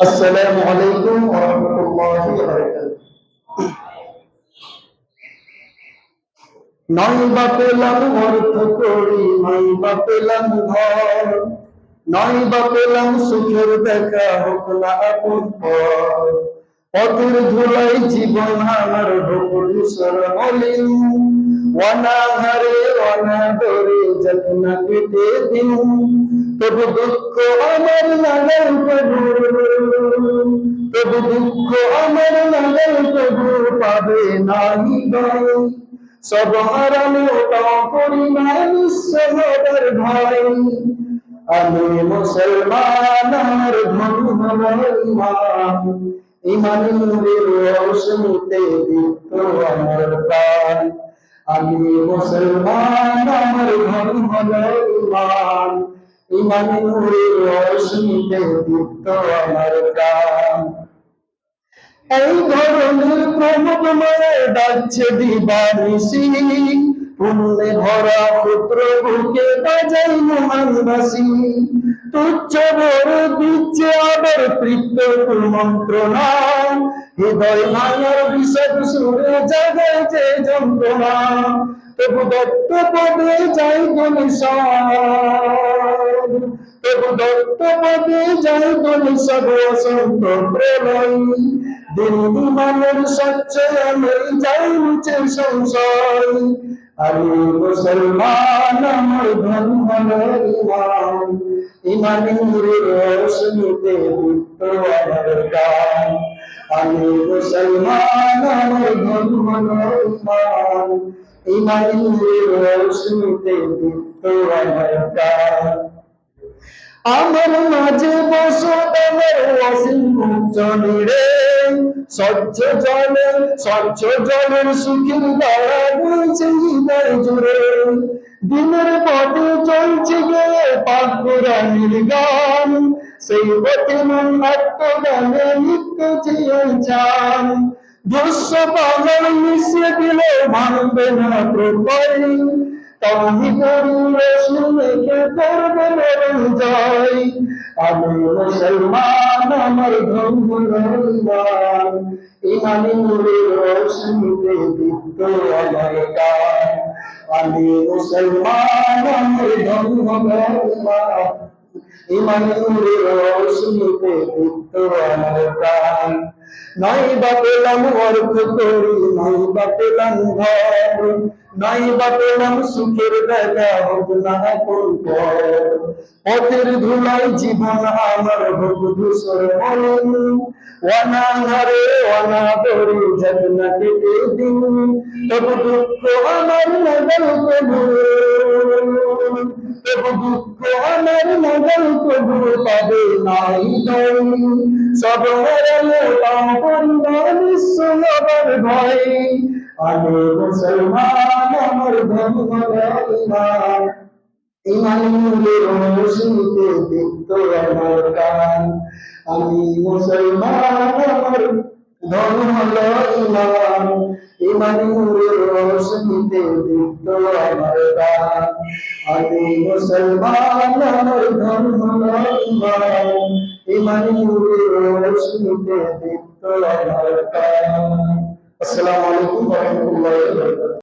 ওয়া রাহমাতুল্লাহি ওয়া বারাকাতুহু। নয় বা পেলাম অর্থ করি নয় বা ঘর। নয় বা সুখের দেখা হোক না আপন পথের ধুলাই জীবন আমার হোক মলিন অনাহারে অনাদরে যত্ন কেটে দিন মুসলমান আমার আমি মুসলমান আমার ধর্ম ইমান ইমানি প্রাণ এই ধরনের প্রমোদময় ডাকছে পুণ্যে ভরা পুত্র বুকে বাজাই মহানবাসী তুচ্ছ বড় দিচ্ছে আবার তৃপ্ত মন্ত্রণা হৃদয় মায়ার বিষদ সুরে জাগায় যে যন্ত্রণা। তবু দত্ত পদে যাই গণিসার তবু দত্ত পদে যাই গণিসার অসন্ত প্রলয়। দিন বিমানের স্বচ্ছ আমি যাই নিচে সংশয় আমি মুসলমান আমার ধর্ম ইমান ইমানি নূরের রোশনীতে দীপ্ত আমার গান। আমি মুসলমান আমার ধর্ম ইমান ইমানি নূরের রোশনীতে দীপ্ত আমার গান। আমার মাঝে বসো আমার জনিরে স্বচ্ছ জলে, স্বচ্ছ জলের সুখের দ্বারা বইছে হৃদয় জুড়ে দিনের পথে চলছে গিয়ে পাক কোরআনের গান। সেই পথে মন আত্মগানে নিত্য জিয়াই চান। দুঃস্ব পাগল মিশিয়ে দিলে মানবে না প্রকয় তাহিদের রসুলকে করবে মরণ জয় আমি মুসলমান, আমার ধর্ম ইমান ইমানি নূরের রোশনিতে দীপ্ত আমার কান আমি মুসলমান, আমার ধর্ম ইমান ইমানি নূরের রোশনীতে দীপ্ত আমার নাই বা পেলাম অর্থ করি নাই বা পেলাম ঘর নাই বা পেলাম সুখের দেখা হোক না কোন পথের ধুলাই জীবন আমার হোক মলিন যত্ন কেটে দিন তবু দুঃখ আমার নগল প্রভু তবু দুঃখ আমার নগল প্রভু পাবে নাই সব হারালো নিঃস্বভাবের ভয় আমি মুসলমান, আমার ধর্ম ইমান ইমানের রোশনীতে দীপ্ত আমার কান আমি মুসলমান আমার ধর্ম ইমান ইমানের রোশনীতে দীপ্ত আমার আমি মুসলমান আসসালামু আলাইকুম ওয়া রাহমাতুল্লাহি